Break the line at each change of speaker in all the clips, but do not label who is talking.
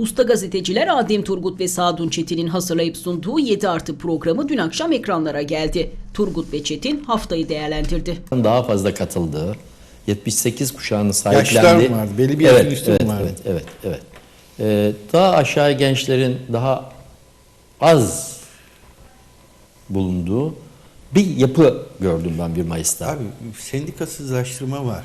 Usta gazeteciler Adem Turgut ve Sadun Çetin'in hazırlayıp sunduğu 7 artı programı dün akşam ekranlara geldi. Turgut ve Çetin haftayı değerlendirdi.
daha fazla katıldığı 78 kuşağını
Yaşlar
sahiplendi.
mı vardı? Belli bir
evet,
üstü mü
evet,
vardı?
Evet, evet, evet. Ee, daha aşağı gençlerin daha az bulunduğu bir yapı gördüm ben 1 Mayıs'ta.
Abi sendikasızlaştırma var.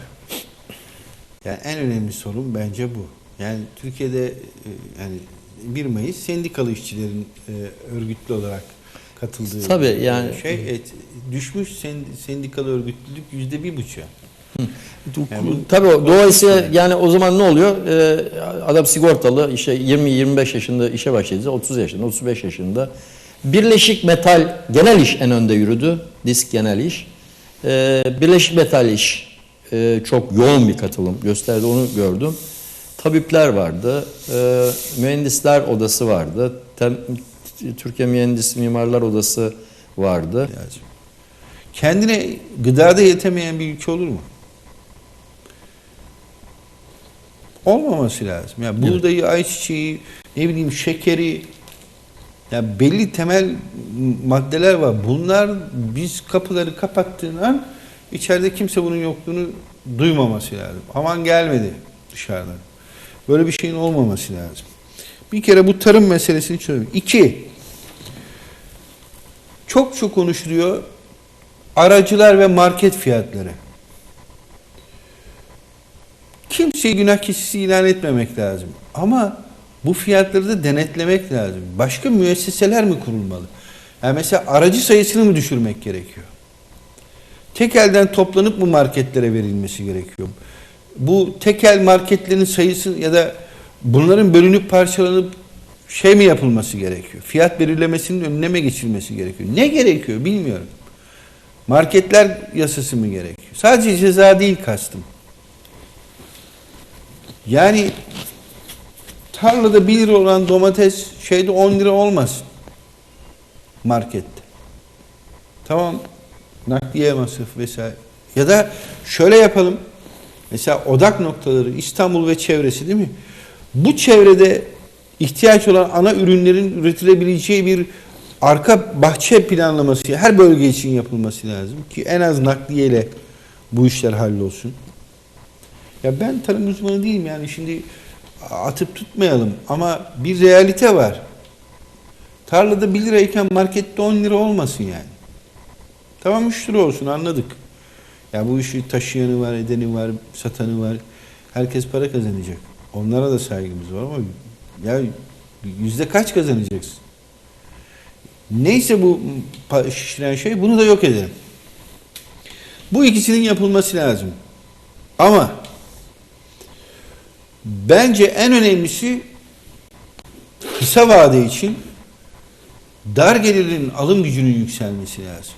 Yani en önemli sorun bence bu. Yani Türkiye'de e, yani 1 Mayıs sendikalı işçilerin e, örgütlü olarak katıldığı
Tabii, yani-
şey et, düşmüş sen- sendikalı örgütlülük yüzde bir buçuk. Yani
Tabii o- dolayısıyla yani o zaman ne oluyor? Ee, adam sigortalı işte 20-25 yaşında işe başladı. 30 yaşında, 35 yaşında. Birleşik Metal genel iş en önde yürüdü. Disk genel iş. Ee, Birleşik Metal iş e, çok yoğun bir katılım gösterdi. Onu gördüm. Tabipler vardı. Ee, mühendisler odası vardı. Tem- Türkiye Mühendis Mimarlar Odası vardı.
Kendine gıdada yetemeyen bir ülke olur mu? Olmaması lazım. Ya buğdayı, ayçiçeği, ne bileyim şekeri ya belli temel maddeler var. Bunlar biz kapıları kapattığın an içeride kimse bunun yokluğunu duymaması lazım. Aman gelmedi dışarıdan. Böyle bir şeyin olmaması lazım. Bir kere bu tarım meselesini çözelim. İki, çok çok konuşuluyor aracılar ve market fiyatları. Kimseyi günah keçisi ilan etmemek lazım. Ama bu fiyatları da denetlemek lazım. Başka müesseseler mi kurulmalı? Yani mesela aracı sayısını mı düşürmek gerekiyor? Tek elden toplanıp mı marketlere verilmesi gerekiyor? Bu tek el marketlerin sayısı ya da bunların bölünüp parçalanıp şey mi yapılması gerekiyor? Fiyat belirlemesinin önüne mi geçilmesi gerekiyor? Ne gerekiyor bilmiyorum. Marketler yasası mı gerekiyor? Sadece ceza değil kastım. Yani tarlada 1 lira olan domates şeyde 10 lira olmaz. Markette. Tamam nakliye masrafı vesaire. Ya da şöyle yapalım. Mesela odak noktaları İstanbul ve çevresi değil mi? Bu çevrede ihtiyaç olan ana ürünlerin üretilebileceği bir arka bahçe planlaması her bölge için yapılması lazım ki en az nakliyeyle bu işler hallolsun. Ya ben tarım uzmanı değilim yani şimdi atıp tutmayalım ama bir realite var. Tarlada 1 lirayken markette 10 lira olmasın yani. Tamam 3 lira olsun anladık. Ya bu işi taşıyanı var, edeni var, satanı var. Herkes para kazanacak. Onlara da saygımız var ama ya yüzde kaç kazanacaksın? Neyse bu şişiren şey bunu da yok edelim. Bu ikisinin yapılması lazım. Ama bence en önemlisi kısa vade için dar gelirin alım gücünün yükselmesi lazım.